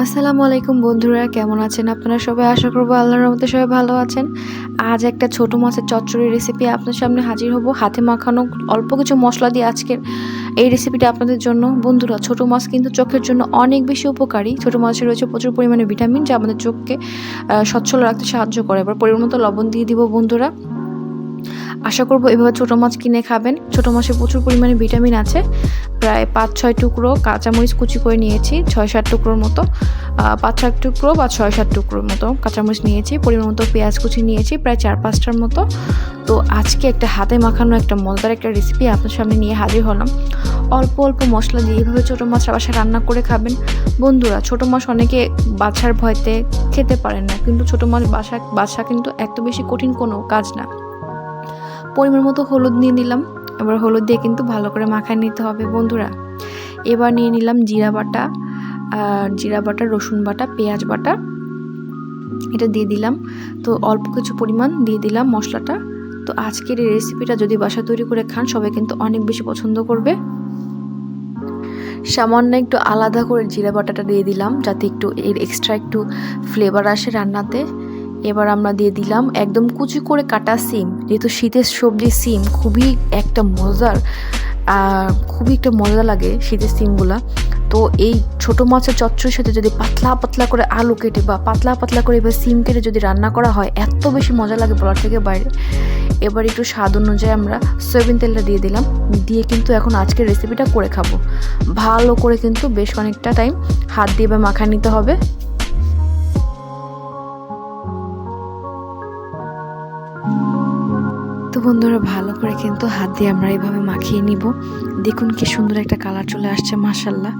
আসসালামু আলাইকুম বন্ধুরা, কেমন আছেন আপনারা সবাই? আশা করব আল্লাহর রহমতে সবাই ভালো আছেন। আজ একটা ছোট মাছের চচ্চড়ি রেসিপি আপনার সামনে হাজির হব। হাতে মাখানো অল্প কিছু মশলা দিয়ে আজকের এই রেসিপিটা আপনাদের জন্য। বন্ধুরা, ছোট মাছ কিন্তু চোখের জন্য অনেক বেশি উপকারী। ছোট মাছে রয়েছে প্রচুর পরিমাণে ভিটামিন যা আমাদের চোখকে সচ্ছল রাখতে সাহায্য করে। এবার পরিমাণ মতো লবণ দিয়ে দিব বন্ধুরা। আশা করব এভাবে ছোটো মাছ কিনে খাবেন। ছোটো মাছে প্রচুর পরিমাণে ভিটামিন আছে। প্রায় পাঁচ, ছয় টুকরো কাঁচামরিচ কুচি করে নিয়েছি, ছয়, সাত টুকরোর মতো। পাঁচ ছয় টুকরো বা ছয়, সাত টুকরোর মতো কাঁচামরিচ নিয়েছি, পরিমাণ মতো পেঁয়াজ কুচি নিয়েছি, প্রায় চার, পাঁচটার মতো। তো আজকে একটা হাতে মাখানো একটা মজাদার একটা রেসিপি আপনার সামনে নিয়ে হাজির হলাম। অল্প অল্প মশলা দিয়ে এইভাবে ছোটো মাছ বাসায় রান্না করে খাবেন। বন্ধুরা, ছোটো মাছ অনেকে বাছার ভয়তে খেতে পারেন না, কিন্তু ছোটো মাছ বাসা বাসা কিন্তু এত বেশি কঠিন কোনো কাজ না। পরিমাণ মতো হলুদ নিয়ে নিলাম। এবার হলুদ দিয়ে কিন্তু ভালো করে মাখায় নিতে হবে বন্ধুরা। এবার নিয়ে নিলাম জিরা বাটা, আর জিরা বাটা, রসুন বাটা, পেঁয়াজ বাটা। এটা দিয়ে দিলাম। তো অল্প কিছু পরিমাণ দিয়ে দিলাম মশলাটা। তো আজকের এই রেসিপিটা যদি বাসা তৈরি করে খান, সবাই কিন্তু অনেক বেশি পছন্দ করবে। সামান্য একটু আলাদা করে জিরা বাটাটা দিয়ে দিলাম, যাতে একটু এর এক্সট্রা একটু ফ্লেভার আসে রান্নাতে। এবার আমরা দিয়ে দিলাম একদম কুচি করে কাটা সিম। যেহেতু শীতের সবজি সিম খুবই একটা মজার খুবই একটা মজা লাগে শীতের সিমগুলা। তো এই ছোট মাছের চচ্চড়ির সাথে যদি পাতলা পাতলা করে আলু কেটে বা পাতলা পাতলা করে এবার সিম কেটে যদি রান্না করা হয়, এত বেশি মজা লাগে বলার থেকে বাইরে। এবার একটু স্বাদ অনুযায়ী আমরা সয়াবিন তেলটা দিয়ে দিলাম। দিয়ে কিন্তু এখন আজকের রেসিপিটা করে খাব। ভালো করে কিন্তু বেশ অনেকটা টাইম হাত দিয়ে বা মাখা নিতে হবে। বন্ধুরা, ভালো করে কিন্তু হাত দিয়ে আমরা এইভাবে মাখিয়ে নিব। দেখুন কি সুন্দর একটা কালার চলে আসছে মাসাল্লাহ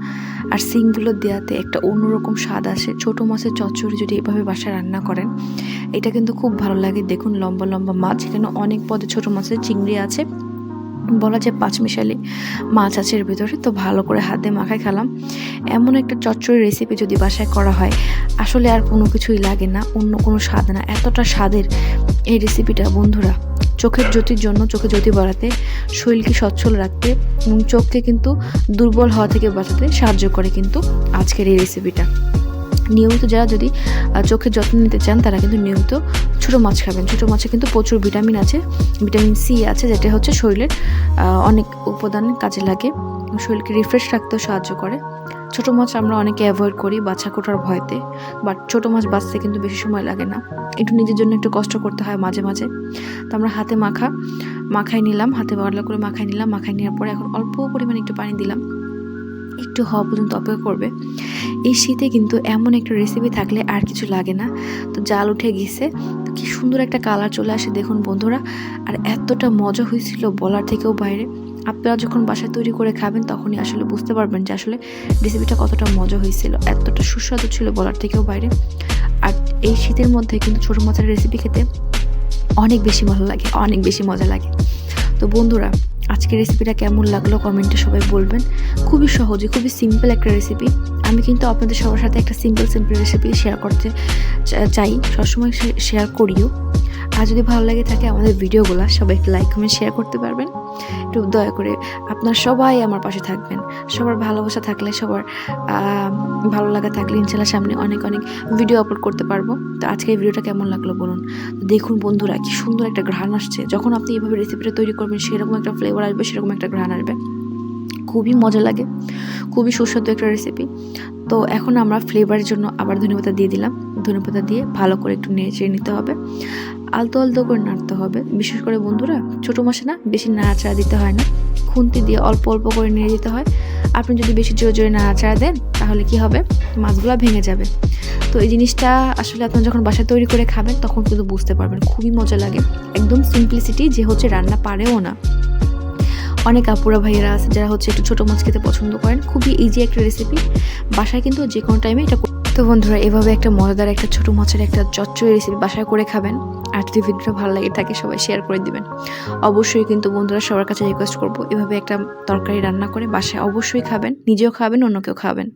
আর সিংগুলো দেওয়াতে একটা অন্যরকম স্বাদ আসে। ছোট মাছের চচ্চড়ি যদি এভাবে বাসায় রান্না করেন, এটা কিন্তু খুব ভালো লাগে। দেখুন লম্বা লম্বা মাছ। এখানে অনেক পদে ছোট মাছের চিংড়ি আছে। বলা যায় পাঁচমিশালি মাছ আছে এর ভিতরে। তো ভালো করে হাত মাখায় খেলাম। এমন একটা চচ্চড়ি রেসিপি যদি বাসায় করা হয়, আসলে আর কোনো কিছুই লাগে না, অন্য কোনো স্বাদ না। এতটা স্বাদের এই রেসিপিটা বন্ধুরা। চোখের জ্যোতির জন্য চোখে জ্যোতি বাড়াতে, শরীরকে সচ্ছল রাখতে এবং চোখকে কিন্তু দুর্বল হওয়া থেকে বাঁচাতে সাহায্য করে কিন্তু আজকের এই রেসিপিটা নিয়মিত যারা যদি চোখের যত্ন নিতে চান, তারা কিন্তু নিয়মিত ছোটো মাছ খাবেন। ছোটো মাছে কিন্তু প্রচুর ভিটামিন আছে। ভিটামিন সি আছে, যেটা হচ্ছে শরীরের অনেক উপাদান কাজে লাগে। শরীরকে রিফ্রেশ রাখতেও সাহায্য করে। ছোটো মাছ আমরা অনেকে অ্যাভয়েড করি বাচ্চা কোটার ভয়তে বাট ছোট মাছ বাঁচতে কিন্তু বেশি সময় লাগে না। একটু নিজের জন্য একটু কষ্ট করতে হয় মাঝে মাঝে। তো আমরা হাতে মাখা, মাখাই নিলাম, হাতে ভালো করে মাখাই নিলাম, মাখাই নেওয়ার পরে এখন অল্প পরিমাণে একটু পানি দিলাম। একটু হওয়া পর্যন্ত অপেক্ষা করবে। এই শীতে কিন্তু এমন একটা রেসিপি থাকলে আর কিছু লাগে না। তো জাল উঠে গেছে, তো কি সুন্দর একটা কালার চলে আসে দেখুন বন্ধুরা। আর এতটা মজা হয়েছিল বলার থেকেও বাইরে। আপনারা যখন বাসায় তৈরি করে খাবেন, তখনই আসলে বুঝতে পারবেন যে আসলে রেসিপিটা কতটা মজা হয়েছিল, এতটা সুস্বাদু ছিল বলার থেকেও বাইরে। আর এই শীতের মধ্যে কিন্তু ছোটো মাছের রেসিপি খেতে অনেক বেশি ভালো লাগে, অনেক বেশি মজা লাগে। তো বন্ধুরা, আজকের রেসিপিটা কেমন লাগল কমেন্টে সবাই বলবেন। খুবই সহজে, খুবই সিম্পল একটা রেসিপি আমি কিন্তু আপনাদের সবার সাথে একটা সিম্পল সিম্পল রেসিপি শেয়ার করতে চাই, সবসময় শেয়ার করিও। আর যদি ভালো লাগে থাকে আমাদের ভিডিওগুলো, সবাই একটু লাইক কমেন্ট শেয়ার করতে পারবেন। একটু দয়া করে আপনার সবাই আমার পাশে থাকবেন। সবার ভালোবাসা থাকলে, সবার ভালো লাগা থাকলে ইনশাল্লাহ সামনে অনেক অনেক ভিডিও আপলোড করতে পারব। তো আজকে এই ভিডিওটা কেমন লাগল বলুন? দেখুন বন্ধুরা, কি সুন্দর একটা ঘ্রাণ আসছে। যখন আপনি এইভাবে রেসিপিটা তৈরি করবেন, সেরকম একটা ফ্লেভার আসবে, সেরকম একটা ঘ্রাণ আসবে। খুবই মজা লাগে। খুবই সুস্বাদু একটা রেসিপি তো এখন আমরা ফ্লেভারের জন্য আবার ধনেপাতা দিয়ে দিলাম। ধনেপাতা দিয়ে ভালো করে একটু নেড়ে নিতে হবে। আলতো আলতো করে নাড়তে হবে। বিশেষ করে বন্ধুরা, ছোটো মাসে না বেশি নাড়াচাড়া দিতে হয় না। খুন্তি দিয়ে অল্প অল্প করে নিয়ে যেতে হয়। আপনি যদি বেশি জোরে জোরে নাড়াচাড়া দেন, তাহলে কি হবে? মাছগুলো ভেঙে যাবে। তো এই জিনিসটা আসলে আপনারা যখন বাসায় তৈরি করে খাবেন, তখন কিন্তু বুঝতে পারবেন, খুবই মজা লাগে। একদম সিম্পলিসিটি যে হচ্ছে রান্না পারেও না। অনেক আপুরা ভাইয়েরা আছে যারা হচ্ছে একটু ছোটো মাছ খেতে পছন্দ করেন। খুবই ইজি একটা রেসিপি বাসায় কিন্তু যে কোনো টাইমে এটা তো বন্ধুরা, এভাবে একটা মজাদার, একটা ছোট মাছের একটা চচ্চড়ি রেসিপি বাসায় করে খাবেন। আর যদি ভিডিওটা ভালো লাগে থাকে সবাই শেয়ার করে দিবেন। অবশ্যই কিন্তু বন্ধুরা সবার কাছে রিকোয়েস্ট করব, এভাবে একটা তরকারি রান্না করে বাসায় অবশ্যই খাবেন, নিজেও খাবেন, অন্যকেও খাবেন।